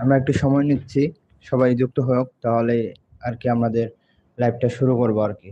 আমরা একটু সময় নিচ্ছি, সবাই যুক্ত হোক, তাহলে আর কি আমাদের লাইভটা শুরু করব আর কি।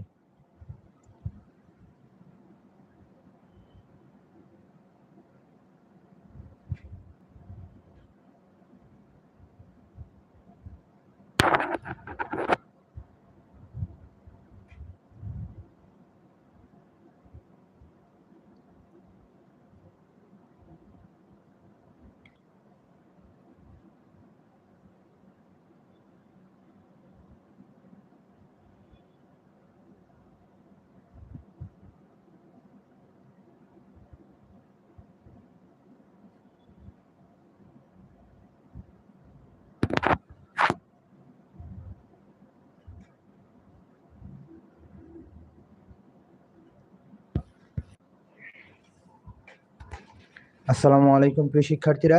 আসসালামু আলাইকুম প্রিয় শিক্ষার্থীরা।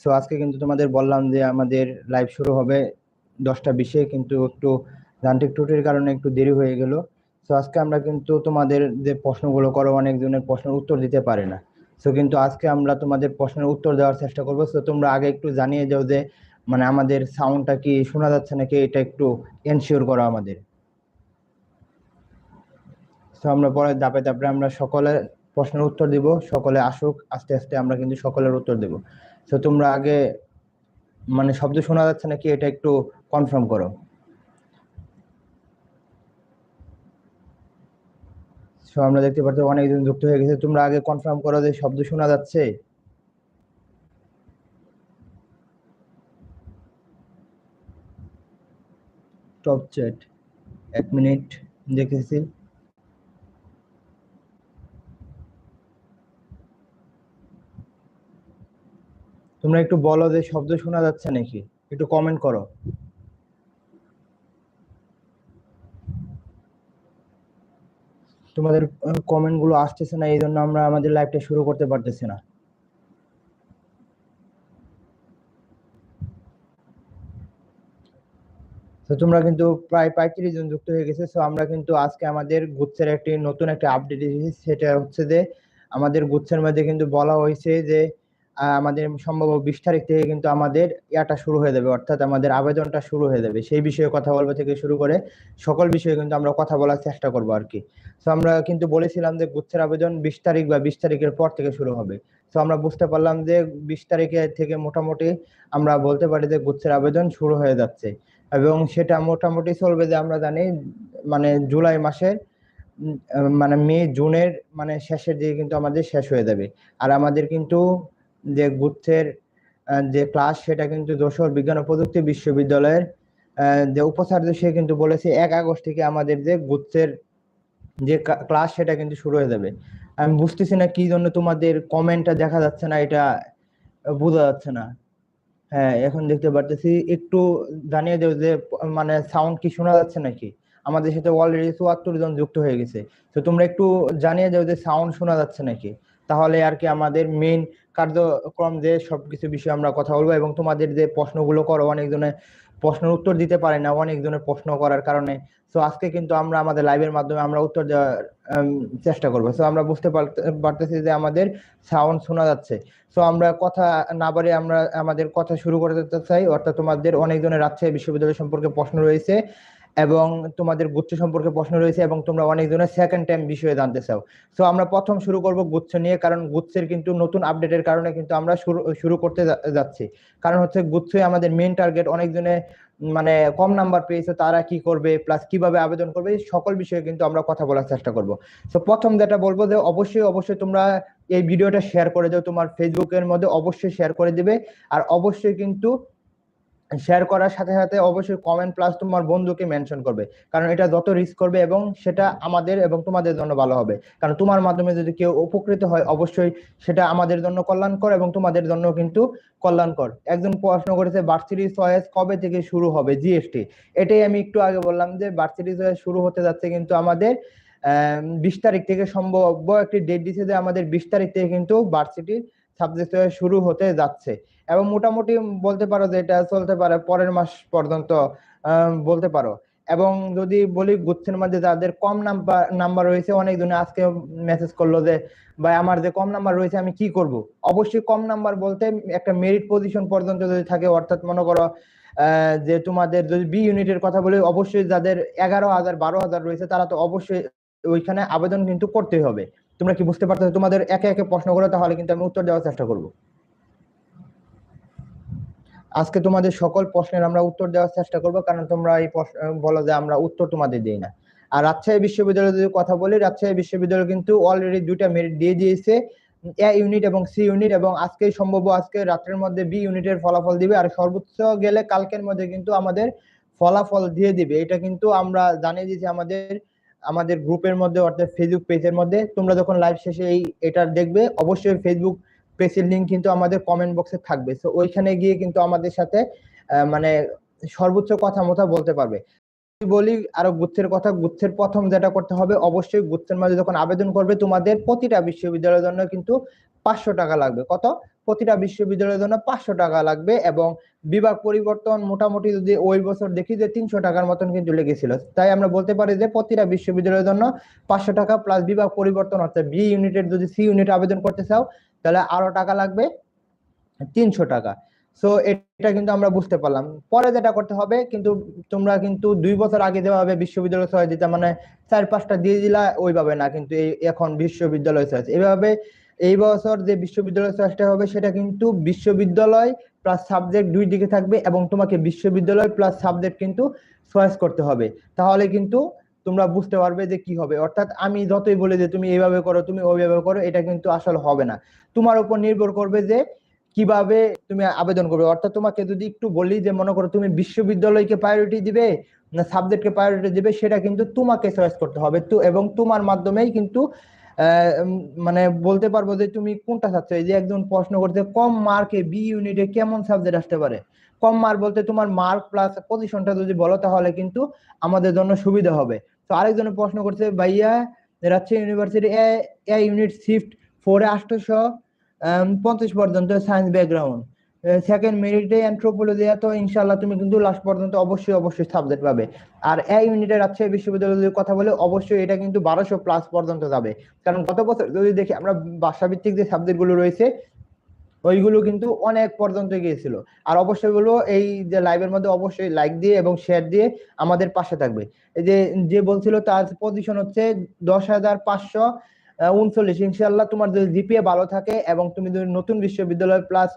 সো আজকে কিন্তু তোমাদের বললাম যে আমাদের লাইভ শুরু হবে দশটা বিশে, কিন্তু একটু যান্ত্রিক ত্রুটির কারণে একটু দেরি হয়ে গেল। সো আজকে আমরা কিন্তু তোমাদের যে প্রশ্নগুলো করো অনেকজনের প্রশ্নের উত্তর দিতে পারে না। সো কিন্তু আজকে আমরা তোমাদের প্রশ্নের উত্তর দেওয়ার চেষ্টা করব। সো তোমরা আগে একটু জানিয়ে যাও যে মানে আমাদের সাউন্ডটা কি শোনা যাচ্ছে নাকি, এটা একটু এনশিওর করো আমাদের। সো আমরা পরে ধাপে ধাপে আমরা সকলে প্রশ্নের উত্তর দিব, সকলে আসুক, আস্তে আস্তে আমরা কিন্তু সকলের উত্তর দেব। তো তোমরা আগে মানে শব্দ শোনা যাচ্ছে নাকি এটা একটু কনফার্ম করো? সো আমরা দেখতে পাচ্ছি অনেকজন যুক্ত হয়ে গেছে। তোমরা আগে কনফার্ম করো যে শব্দ শোনা যাচ্ছে? টপ চ্যাট এক মিনিট দেখেছি। তোমরা একটু বলো যে শব্দ শোনা যাচ্ছে নাকি? একটু কমেন্ট করো। তোমাদের কমেন্টগুলো আসতেছে না এই জন্য আমরা আমাদের লাইভটা শুরু করতে পারতেছি না। তো তোমরা কিন্তু প্রায় পঁয়ত্রিশ জন যুক্ত হয়ে গেছে তো আমরা কিন্তু আজকে আমাদের গুচ্ছের একটি নতুন একটা আপডেট এসেছে সেটা হচ্ছে যে আমাদের গুচ্ছের মধ্যে কিন্তু বলা হয়েছে যে আমাদের সম্ভব বিশ তারিখ থেকে কিন্তু আমাদের ইয়াটা শুরু হয়ে যাবে, অর্থাৎ আমাদের আবেদনটা শুরু হয়ে যাবে। সেই বিষয়ে কথা বলব থেকে শুরু করে সকল বিষয়ে কিন্তু আমরা কথা বলার চেষ্টা করব আর কি। তো আমরা কিন্তু বলেছিলাম যে গুচ্ছের আবেদন বিশ তারিখ বা বিশ তারিখের পর থেকে শুরু হবে। তো আমরা বুঝতে পারলাম যে বিশ তারিখে থেকে মোটামুটি আমরা বলতে পারি যে গুচ্ছের আবেদন শুরু হয়ে যাচ্ছে। এবং সেটা মোটামুটি চলবে যে আমরা জানি মানে জুলাই মাসের মানে মে, জুনের মানে শেষের দিকে কিন্তু আমাদের শেষ হয়ে যাবে। আর আমাদের কিন্তু যে গুচ্ছের যে ক্লাস সেটা কিন্তু যশোর বিজ্ঞান ও প্রযুক্তি বিশ্ববিদ্যালয়ের যে উপাচার্য, সে কিন্তু বলেছে এক আগস্ট থেকে আমাদের যে গুচ্ছের যে ক্লাস সেটা কিন্তু শুরু হয়ে যাবে। আমি বুঝতেছি না কি জন্য তোমাদের কমেন্টটা দেখা যাচ্ছে না, এটা বোঝা যাচ্ছে না। হ্যাঁ এখন দেখতে পারতেছি, একটু জানিয়ে দেব যে মানে সাউন্ড কি শোনা যাচ্ছে নাকি? আমাদের সাথে অলরেডি চুয়াত্তর জন যুক্ত হয়ে গেছে। তো তোমরা একটু জানিয়ে দাও যে সাউন্ড শোনা যাচ্ছে নাকি? তাহলে আর কি আমাদের মেইন কার্যক্রম যে সবকিছু বিষয়ে আমরা কথা বলব এবং তোমাদের যে প্রশ্নগুলো করো অনেকজনের প্রশ্নের উত্তর দিতে পারে না, অনেকজনের প্রশ্ন করার কারণে। তো আজকে কিন্তু আমরা আমাদের লাইভের মাধ্যমে আমরা উত্তর দেওয়ার চেষ্টা করব। তো আমরা বুঝতে পারতেছি যে আমাদের সাউন্ড শোনা যাচ্ছে। তো আমরা কথা না বাড়ি আমরা আমাদের কথা শুরু করে দিতে চাই। অর্থাৎ তোমাদের অনেকজনের রাজশাহী বিশ্ববিদ্যালয় সম্পর্কে প্রশ্ন রয়েছে। এবং তোমাদের গুচ্ছ সম্পর্কে প্রশ্ন রয়েছে এবং তোমরা অনেকজনের সেকেন্ড টাইম বিষয়ে জানতে চাও। তো আমরা প্রথম শুরু করব গুচ্ছ নিয়ে, কারণ গুচ্ছের কিন্তু নতুন আপডেটের কারণে কিন্তু আমরা শুরু শুরু করতে যাচ্ছি। কারণ হচ্ছে গুচ্ছই আমাদের মেন টার্গেট অনেক অনেকজনে মানে কম নাম্বার পেয়েছে, তারা কি করবে প্লাস কীভাবে আবেদন করবে সকল বিষয়ে কিন্তু আমরা কথা বলার চেষ্টা করব। তো প্রথম যেটা বলব যে অবশ্যই অবশ্যই তোমরা এই ভিডিওটা শেয়ার করে দাও, তোমার ফেসবুকের মধ্যে অবশ্যই শেয়ার করে দিবে। আর অবশ্যই কিন্তু শেয়ার করার সাথে সাথে অবশ্যই কমেন্ট প্লাস তোমার বন্ধুকে মেনশন করবে। কারণ এটা যত রিস্ক করবে এবং সেটা আমাদের এবং তোমাদের জন্য ভালো হবে। কারণ তোমার মাধ্যমে যদি কেউ উপকৃত হয়, অবশ্যই সেটা আমাদের জন্য কল্যাণকর এবং তোমাদের জন্য কিন্তু কল্যাণকর। একজন প্রশ্ন করেছে ভার্সিটি চয়েস কবে থেকে শুরু হবে? জিএসটি এটাই আমি একটু আগে বললাম যে ভার্সিটি চয়েস শুরু হতে যাচ্ছে কিন্তু আমাদের বিশ তারিখ থেকে সম্ভব একটি ডেট দিচ্ছে যে, আমাদের বিশ তারিখ থেকে কিন্তু ভার্সিটি সাবজেক্ট শুরু হতে যাচ্ছে। এবং মোটামুটি বলতে পারো যে এটা চলতে পারে পরের মাস পর্যন্ত বলতে পারো। এবং যদি বলি গুচ্ছের মধ্যে যাদের কম নাম্বার নাম্বার রয়েছে, অনেক জনে আজকে মেসেজ করল যে, ভাই, আমার যে কম নাম্বার রয়েছে, আমি কি করব? অবশ্যই কম নাম্বার বলতে একটা মেরিট পজিশন পর্যন্ত যদি থাকে, অর্থাৎ মনে করো যে তোমাদের যদি বি ইউনিটের কথা বলি, অবশ্যই যাদের এগারো হাজার, বারো হাজার রয়েছে, তারা তো অবশ্যই ওইখানে আবেদন কিন্তু করতেই হবে। তোমরা কি বুঝতে পারছ তোমাদের একে একে প্রশ্ন করো তাহলে কিন্তু আমি উত্তর দেওয়ার চেষ্টা করব। আজকে তোমাদের সকল প্রশ্নের আমরা উত্তর দেওয়ার চেষ্টা করব, কারণ তোমরা এই প্রশ্ন বলো যে আমরা উত্তর তোমাদের দিই না। আর রাজশাহী বিশ্ববিদ্যালয়ে যদি কথা বলি, রাজশাহী বিশ্ববিদ্যালয় কিন্তু অলরেডি দুইটা মেরিট দিয়ে দিয়েছে এ ইউনিট এবং সি ইউনিট এবং আজকে সম্ভব আজকে রাত্রের মধ্যে বি ইউনিটের ফলাফল দিবে। আর সর্বোচ্চ গেলে কালকের মধ্যে কিন্তু আমাদের ফলাফল দিয়ে দিবে। এটা কিন্তু আমরা জানিয়ে দিয়েছি আমাদের আমাদের গ্রুপের মধ্যে, অর্থাৎ ফেসবুক পেজের মধ্যে। তোমরা যখন লাইভ শেষে এই, এটা দেখবে, অবশ্যই ফেসবুক পেজের লিংক কিন্তু আমাদের কমেন্ট বক্সে থাকবে। তো ওইখানে গিয়ে কিন্তু আমাদের সাথে মানে সর্বোচ্চ কথা মতো বলতে পারবে। বলি আরও গুচ্ছের কথা, গুচ্ছের প্রথম যেটা করতে হবে, অবশ্যই গুচ্ছের মাঝে যখন আবেদন করবে, তোমাদের প্রতিটা বিশ্ববিদ্যালয়ের জন্য কিন্তু পাঁচশো টাকা লাগবে। কত? প্রতিটা বিশ্ববিদ্যালয়ের জন্য পাঁচশো টাকা লাগবে এবং বিভাগ পরিবর্তন মোটামুটি যদি ওই বছর দেখি যে তিনশো টাকার মতন কিন্তু লেগেছিল। তাই আমরা বলতে পারি যে প্রতিটা বিশ্ববিদ্যালয়ের জন্য পাঁচশো টাকা প্লাস বিভাগ পরিবর্তন, অর্থাৎ বি ইউনিটের যদি সি ইউনিট আবেদন করতে চাও তাহলে আরও টাকা লাগবে তিনশো টাকা। সো এটা কিন্তু আমরা বুঝতে পারলাম। পরে যেটা করতে হবে, কিন্তু তোমরা কিন্তু দুই বছর আগে যেভাবে বিশ্ববিদ্যালয় সহায় দিতে মানে চার পাঁচটা দিয়ে দিলা, ওইভাবে না, কিন্তু এই এখন বিশ্ববিদ্যালয় সহায় এইভাবে এই বছর যে বিশ্ববিদ্যালয় চয়েসটা হবে, সেটা কিন্তু বিশ্ববিদ্যালয় প্লাস সাবজেক্ট দুই দিকে থাকবে এবং তোমাকে বিশ্ববিদ্যালয় প্লাস সাবজেক্ট কিন্তু চয়েস করতে হবে। তাহলে কিন্তু তোমরা বুঝতে পারবে যে কি হবে। অর্থাৎ আমি যতই বলে যে তুমি এইভাবে করো, তুমি ওইভাবে করো, এটা কিন্তু আসলে হবে না। তোমার উপর নির্ভর করবে যে কীভাবে তুমি আবেদন করবে। অর্থাৎ তোমাকে যদি একটু বলি যে, মনে করো তুমি বিশ্ববিদ্যালয়কে প্রায়োরিটি দিবে না সাবজেক্টকে প্রায়োরিটি দিবে, সেটা কিন্তু তোমাকে চয়েস করতে হবে। তো, এবং তোমার মাধ্যমেই কিন্তু মানে বলতে পারব যে তুমি কোনটা চাচ্ছ? এই যে একজন প্রশ্ন করছে, কম মার্কে বি ইউনিটে কেমন সাবজেক্ট আসতে পারে? কম মার্ক বলতে তোমার মার্ক প্লাস পজিশনটা যদি বলো, তাহলে কিন্তু আমাদের জন্য সুবিধা হবে। তো আরেকজন প্রশ্ন করছে, ভাইয়া, Rajshahi university A unit shift ফোরে আটশোশো পঞ্চাশ পর্যন্ত সায়েন্স ব্যাকগ্রাউন্ড সেকেন্ড মেরিটে অ্যান্থ্রোপোলজি তো ইনশাল্লাহ তুমি কিন্তু লাস্ট পর্যন্ত অবশ্যই অবশ্যই সাবজেক্ট পাবে। আর এ ইউনিটের রাজশাহী বিশ্ববিদ্যালয় যদি কথা বলে, অবশ্যই এটা কিন্তু বারোশো প্লাস পর্যন্ত যাবে। কারণ গত বছর যদি দেখি আমরা ভাষাভিত্তিক যে সাবজেক্টগুলো রয়েছে, ওইগুলো কিন্তু অনেক পর্যন্ত গিয়েছিল। আর অবশ্যই বলব, এই যে লাইভের মধ্যে অবশ্যই লাইক দিয়ে এবং শেয়ার দিয়ে আমাদের পাশে থাকবে। এই যে যে বলছিল তার পজিশন হচ্ছে দশ হাজার পাঁচশো উনচল্লিশ। ইনশাল্লাহ তোমার যদি জিপিএ ভালো থাকে এবং তুমি যদি নতুন বিশ্ববিদ্যালয় প্লাস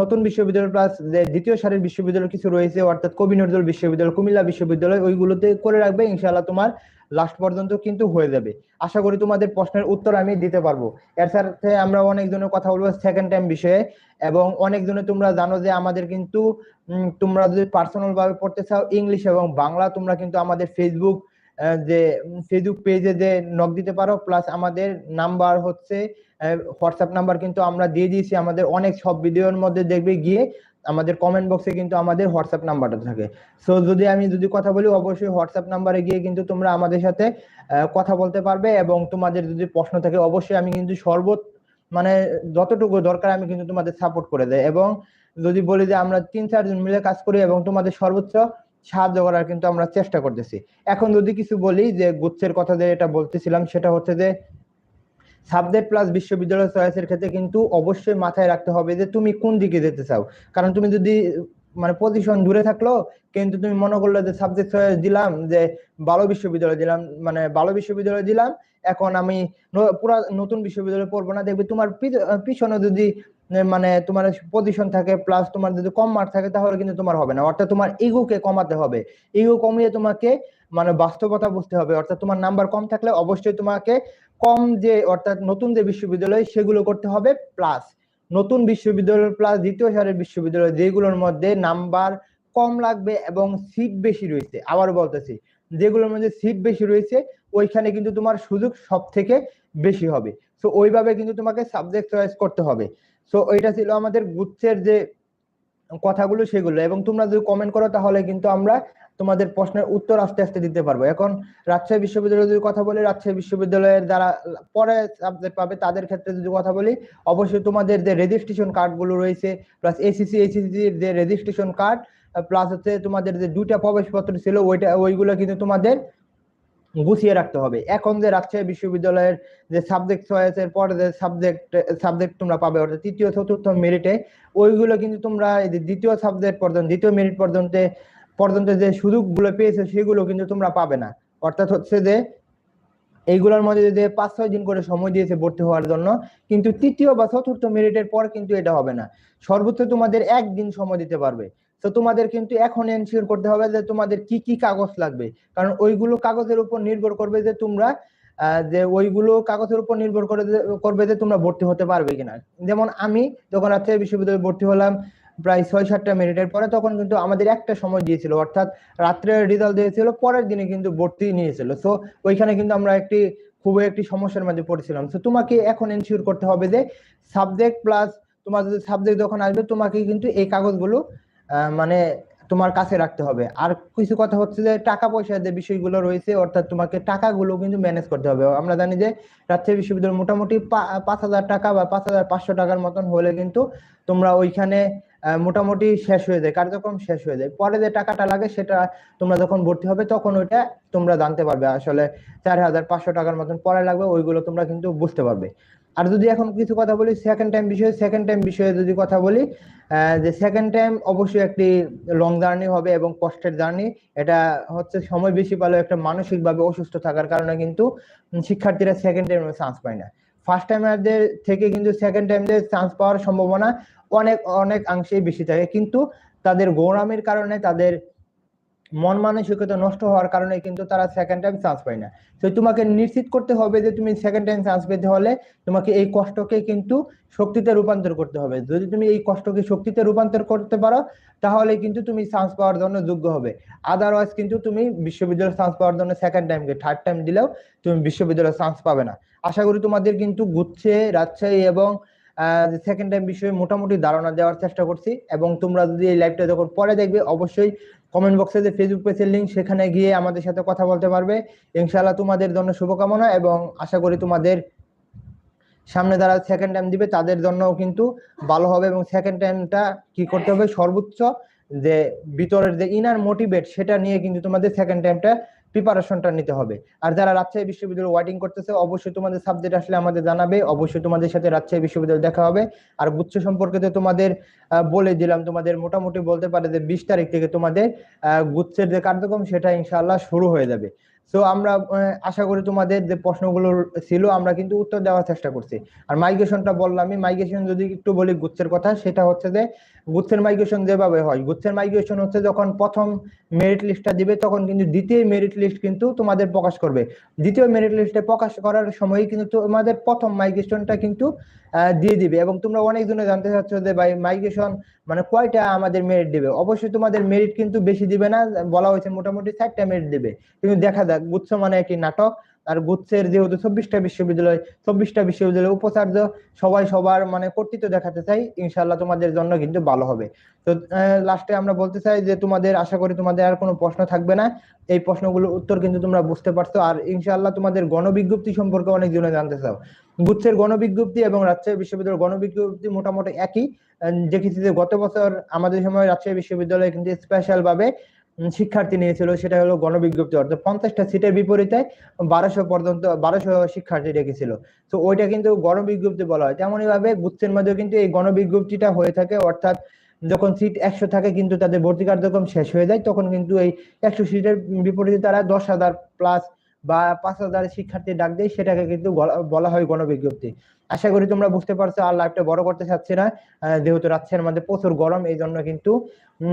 নতুন বিশ্ববিদ্যালয় প্লাস যে দ্বিতীয় সারির বিশ্ববিদ্যালয় কিছু রয়েছে, অর্থাৎ কবি নজরুল বিশ্ববিদ্যালয়, কুমিল্লা বিশ্ববিদ্যালয়, ওইগুলোতে করে রাখবে ইনশাল্লাহ তোমার লাস্ট পর্যন্ত কিন্তু হয়ে যাবে। আশা করি তোমাদের প্রশ্নের উত্তর আমি দিতে পারব। এর সাথে আমরা অনেকজনের কথা বলব সেকেন্ড টাইম বিষয়ে, এবং অনেকজনে তোমরা জানো যে আমাদের কিন্তু তোমরা যদি পার্সোনাল ভাবে পড়তে চাও ইংলিশ এবং বাংলা, তোমরা কিন্তু আমাদের ফেসবুক যে ফেসবুক পেজে যে নক দিতে পারো প্লাস আমাদের নাম্বার হচ্ছে হোয়াটসঅ্যাপ নাম্বার কিন্তু আমরা দিয়ে দিয়েছি। আমাদের অনেক সব ভিডিওর মধ্যে দেখবে গিয়ে আমাদের কমেন্ট বক্সে কিন্তু আমাদের হোয়াটসঅ্যাপ নাম্বারটা থাকে। সো যদি আমি যদি কথা বলি, অবশ্যই হোয়াটসঅ্যাপ নাম্বারে গিয়ে কিন্তু তোমরা আমাদের সাথে কথা বলতে পারবে এবং তোমাদের যদি প্রশ্ন থাকে, অবশ্যই আমি কিন্তু সর্বোচ্চ মানে যতটুকু দরকার আমি কিন্তু তোমাদের সাপোর্ট করে দেয় এবং যদি বলি যে আমরা তিন চারজন মিলে কাজ করি এবং তোমাদের সর্বোচ্চ সাহায্য করার কিন্তু আমরা চেষ্টা করতেছি। এখন যদি কিছু বলি যে গুচ্ছের কথা যে এটা বলতেছিলাম, সেটা হচ্ছে যে সাবজেক্ট প্লাস বিশ্ববিদ্যালয় চয়েসের ক্ষেত্রে কিন্তু অবশ্যই মাথায় রাখতে হবে যে তুমি কোন দিকে যেতে চাও। কারণ তুমি যদি মানে পজিশন দূরে থাকল, কিন্তু তুমি মনে করলে যে সাবজেক্ট চয়েস দিলাম, যে ভালো বিশ্ববিদ্যালয় দিলাম মানে ভালো বিশ্ববিদ্যালয় দিলাম, এখন আমি পুরা নতুন বিশ্ববিদ্যালয়ে পড়ব না, দেখবে তোমার পিছনে যদি মানে তোমার পজিশন থাকে প্লাস তোমার যদি কম মার্ক থাকে, তাহলে কিন্তু তোমার হবে না। অর্থাৎ তোমার ইগোকে কমাতে হবে। ইগো কমিয়ে তোমাকে মানে বাস্তবতা বুঝতে হবে। অর্থাৎ তোমার নাম্বার কম থাকলে অবশ্যই তোমাকে কম যে, অর্থাৎ নতুন যে বিশ্ববিদ্যালয়, সেগুলো করতে হবে প্লাস নতুন বিশ্ববিদ্যালয় প্লাস দ্বিতীয় সারের বিশ্ববিদ্যালয়, যেগুলোর মধ্যে নাম্বার কম লাগবে এবং সিট বেশি রয়েছে। আবার বলতেছি, যেগুলোর মধ্যে সিট বেশি রয়েছে, ওইখানে কিন্তু তোমার সুযোগ সব থেকে বেশি হবে। সো ওইভাবে কিন্তু তোমাকে সাবজেক্ট চয়েস করতে হবে। সো ওইটা ছিল আমাদের গুচ্ছের যে কথাগুলো সেগুলো এবং তোমরা যদি কমেন্ট করো তাহলে কিন্তু আমরা তোমাদের প্রশ্নের উত্তর আস্তে আস্তে দিতে পারব। এখন রাজশাহী বিশ্ববিদ্যালয়ে যদি কথা বলি, রাজশাহী বিশ্ববিদ্যালয়ের যারা পরে সাবজেক্ট পাবে তাদের ক্ষেত্রে যদি কথা বলি, অবশ্যই তোমাদের যে রেজিস্ট্রেশন কার্ডগুলো রয়েছে প্লাস এসিসি এসিসির যে রেজিস্ট্রেশন কার্ড প্লাস হচ্ছে তোমাদের যে দুইটা প্রবেশপত্র ছিল, ওইটা, ওইগুলো কিন্তু তোমাদের গুছিয়ে রাখতে হবে। এখন যে রাজশাহী বিশ্ববিদ্যালয়ের যে সাবজেক্ট চয়েস এর পরে যে সাবজেক্ট সাবজেক্ট তোমরা পাবে, অর্থাৎ তৃতীয়, চতুর্থ মেরিটে ওইগুলো কিন্তু তোমরা এই যে দ্বিতীয় সাবজেক্ট পর্যন্ত, দ্বিতীয় মেরিট পর্যন্ত পর্যন্ত যে সুযোগগুলো পেয়েছ, সেগুলো কিন্তু তোমরা পাবে না। অর্থাৎ হচ্ছে যে, এইগুলোর মধ্যে যে পাঁচ ছয় দিন করে সময় দিয়েছে ভর্তি হওয়ার জন্য, কিন্তু তৃতীয় বা চতুর্থ মেরিটের পর কিন্তু এটা হবে না। সর্বোচ্চ তোমাদের একদিন সময় দিতে পারবে। তো তোমাদের কিন্তু এখন এনশিওর করতে হবে যে তোমাদের কি কি কাগজ লাগবে। কারণ ওইগুলো কাগজের উপর নির্ভর করবে যে তোমরা যে ওইগুলো কাগজের উপর নির্ভর করে করবে যে তোমরা ভর্তি হতে পারবে কিনা। যেমন আমি যখন রাজশাহী বিশ্ববিদ্যালয়ে ভর্তি হলাম প্রায় ছয় সাতটা মিনিটের পরে, তখন কিন্তু আমাদের একটা সময় দিয়েছিল, অর্থাৎ রাত্রে রেজাল্ট দিয়েছিল, পরের দিনে কিন্তু ভর্তি নিয়েছিল। সো ওইখানে কিন্তু আমরা একটি, খুবই একটি সমস্যার মধ্যে পড়েছিলাম। তো তোমাকে এখন এনশিওর করতে হবে যে সাবজেক্ট প্লাস তোমার যদি সাবজেক্ট যখন আসবে, তোমাকে কিন্তু এই কাগজগুলো মানে তোমার কাছে রাখতে হবে। আর কিছু কথা হচ্ছে যে, টাকা পয়সার যে বিষয়গুলো রয়েছে, অর্থাৎ তোমাকে টাকাগুলো কিন্তু ম্যানেজ করতে হবে। আমরা জানি যে, রাজশাহী বিশ্ববিদ্যালয় মোটামুটি পাঁচ হাজার টাকা বা পাঁচ হাজার পাঁচশো টাকার মতন হলে কিন্তু তোমরা ওইখানে মোটামুটি শেষ হয়ে যায়, কার্যক্রম শেষ হয়ে যায়। পরে যে টাকাটা লাগে সেটা তোমরা যখন ভর্তি হবে তখন ওইটা তোমরা জানতে পারবে। আসলে চার হাজার পাঁচশো টাকার মতন পরে লাগবে, ওইগুলো তোমরা কিন্তু বুঝতে পারবে। আর যদি এখন কিছু কথা বলি সেকেন্ড টাইম বিষয়ে সেকেন্ড টাইম বিষয়ে যদি কথা বলি যে সেকেন্ড টাইম অবশ্যই একটি লং জার্নি হবে এবং কষ্টের জার্নি এটা হচ্ছে সময় বেশি পেলেও একটা মানসিকভাবে অসুস্থ থাকার কারণে কিন্তু শিক্ষার্থীরা সেকেন্ড টাইমে চান্স পায় না। ফার্স্ট টাইমারদের থেকে কিন্তু সেকেন্ড টাইমদের চান্স পাওয়ার সম্ভাবনা অনেক অনেক অংশেই বেশি থাকে। কিন্তু তাদের গৌরামের কারণে তাদের মন মানসিকতা নষ্ট হওয়ার কারণে কিন্তু তারা সেকেন্ড টাইম চান্স পায় না। তো তোমাকে নিশ্চিত করতে হবে যে তুমি সেকেন্ড টাইম চান্স পেতে হলে তোমাকে এই কষ্টকে কিন্তু শক্তিতে রূপান্তর করতে হবে। যদি তুমি এই কষ্টকে শক্তিতে রূপান্তর করতে পারো, তাহলে কিন্তু তুমি চান্স পাওয়ার জন্য যোগ্য হবে। আদারওয়াইজ কিন্তু তুমি বিশ্ববিদ্যালয়ে চান্স পাওয়ার জন্য সেকেন্ড টাইমকে থার্ড টাইম দিলেও তুমি বিশ্ববিদ্যালয়ে চান্স পাবে না। আশা করি তোমাদের কিন্তু গুচ্ছে, রাজশাহী এবং সেকেন্ড টাইম বিষয়ে মোটামুটি ধারণা দেওয়ার চেষ্টা করছি এবং তোমরা যদি এই লাইভটা যখন পরে দেখবে অবশ্যই কমেন্ট বক্সে যে ফেসবুক পেজের লিঙ্ক সেখানে গিয়ে আমাদের সাথে কথা বলতে পারবে। ইনশাআল্লাহ তোমাদের জন্য শুভকামনা এবং আশা করি তোমাদের সামনে যারা সেকেন্ড টাইম দিবে, তাদের জন্যও কিন্তু ভালো হবে এবং সেকেন্ড টাইমটা কি করতে হবে? সর্বোচ্চ যে ভিতরের যে ইনার মোটিভেট সেটা নিয়ে কিন্তু তোমাদের সেকেন্ড টাইমটা প্রিপারেশনটা নিতে হবে। আর যারা রাজশাহী বিশ্ববিদ্যালয়ে ওয়াইটিং করতেছে, অবশ্যই তোমাদের সাবজেক্ট আসলে আমাদের জানাবে, অবশ্যই তোমাদের সাথে রাজশাহী বিশ্ববিদ্যালয়ে দেখা হবে। আর গুচ্ছ সম্পর্কে তো তোমাদের বলে দিলাম, তোমাদের মোটামুটি বলতে পারে যে বিশ তারিখ থেকে তোমাদের গুচ্ছের যে কার্যক্রম, সেটা ইনশাল্লাহ শুরু হয়ে যাবে। তো আমরা আশা করি তোমাদের যে প্রশ্নগুলো ছিল, আমরা কিন্তু উত্তর দেওয়ার চেষ্টা করছি। আর মাইগ্রেশনটা বললামই মাইগ্রেশন যদি একটু বলি গুচ্ছের কথা, সেটা হচ্ছে যে, গুচ্ছের মাইগ্রেশন যেভাবে হয়, গুচ্ছের মাইগ্রেশন হচ্ছে যখন প্রথম মেরিট লিস্টটা দিবে, তখন কিন্তু দ্বিতীয় মেরিট লিস্ট কিন্তু তোমাদের প্রকাশ করবে। দ্বিতীয় মেরিট লিস্টে প্রকাশ করার সময় কিন্তু তোমাদের প্রথম মাইগ্রেশনটা কিন্তু দিয়ে দিবে। এবং তোমরা অনেক জনে জানতে চাচ্ছ যে, ভাই মাইগ্রেশন মানে কয়টা আমাদের মেরিট দিবে? অবশ্যই তোমাদের মেরিট কিন্তু বেশি দিবে না, বলা হয়েছে মোটামুটি চারটা মেরিট দিবে। কিন্তু দেখা যাক, গুচ্ছ মানে একটি নাটক। আর গুচ্ছের যেহেতু চব্বিশটা বিশ্ববিদ্যালয় চব্বিশটা বিশ্ববিদ্যালয় উপাচার্য সবাই সবার মানে কর্তৃত্ব দেখাতে চাই ইনশাল্লাহ তোমাদের জন্য কিন্তু ভালো হবে। তো লাস্টে আমরা বলতে চাই যে তোমাদের, আশা করি তোমাদের আর কোনো প্রশ্ন থাকবে না। এই প্রশ্নগুলোর উত্তর কিন্তু তোমরা বুঝতে পারছ। আর ইনশাল্লাহ তোমাদের গণবিজ্ঞপ্তি সম্পর্কে অনেক জনে জানতে চাও। গুচ্ছের গণবিজ্ঞপ্তি এবং রাজশাহী বিশ্ববিদ্যালয়ের গণবিজ্ঞপ্তি মোটামুটি একই। দেখেছি যে গত বছর আমাদের সময় রাজশাহী বিশ্ববিদ্যালয়ে কিন্তু স্পেশাল ভাবে শিক্ষার্থী নিয়েছিল, সেটা হলো গণবিজ্ঞপ্তি। অর্থাৎ পঞ্চাশটা সিটের বিপরীতে বারোশো পর্যন্ত, বারোশো শিক্ষার্থী রেখেছিল। তো ওইটা কিন্তু গণবিজ্ঞপ্তি বলা হয়। তেমনই ভাবে গুচ্ছের মধ্যেও কিন্তু এই গণবিজ্ঞপ্তিটা হয়ে থাকে। অর্থাৎ যখন সিট একশো থাকে, কিন্তু তাদের ভর্তি কার্যক্রম শেষ হয়ে যায়, তখন কিন্তু এই একশো সিটের বিপরীতে তারা দশ হাজার প্লাস বা পাঁচ হাজার শিক্ষার্থী ডাক দেয়, সেটাকে কিন্তু বলা হয় গণবিজ্ঞপ্তি। আশা করি তোমরা বুঝতে পারছ, আর লাইভটা বড় করতে চাচ্ছি না যেহেতু রাজশাহীর মধ্যে প্রচুর গরম, এই জন্য কিন্তু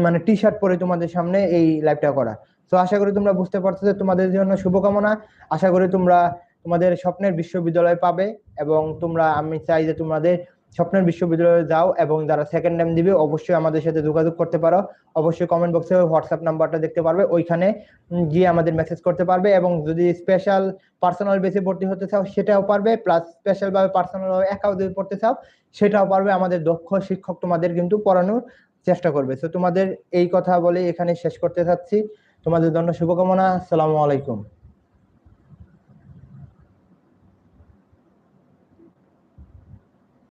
মানে টি শার্ট পরে তোমাদের সামনে এই লাইভটা করা। তো আশা করি তোমরা বুঝতে পারছ যে তোমাদের জন্য শুভকামনা। আশা করি তোমরা তোমাদের স্বপ্নের বিশ্ববিদ্যালয় পাবে এবং তোমরা, আমি চাই যে তোমাদের স্বপ্নের বিশ্ববিদ্যালয়ে যাও এবং যারা সেকেন্ড টাইম দিবে, অবশ্যই আমাদের সাথে যোগাযোগ করতে পারো। অবশ্যই কমেন্ট বক্সে হোয়াটসঅ্যাপ নাম্বারটা দেখতে পারবে। ওইখানে গিয়ে আমাদের মেসেজ করতে পারবে এবং যদি স্পেশাল পার্সোনাল বেসে ভর্তি হতে চাও, সেটাও পারবে। প্লাস স্পেশাল ভাবে পার্সোনাল ভাবে একাও যদি পড়তে চাও, সেটাও পারবে। আমাদের দক্ষ শিক্ষক তোমাদের কিন্তু পড়ানোর চেষ্টা করবে। তো তোমাদের এই কথা বলে এখানে শেষ করতে চাচ্ছি। তোমাদের জন্য শুভকামনা। আসসালামু আলাইকুম।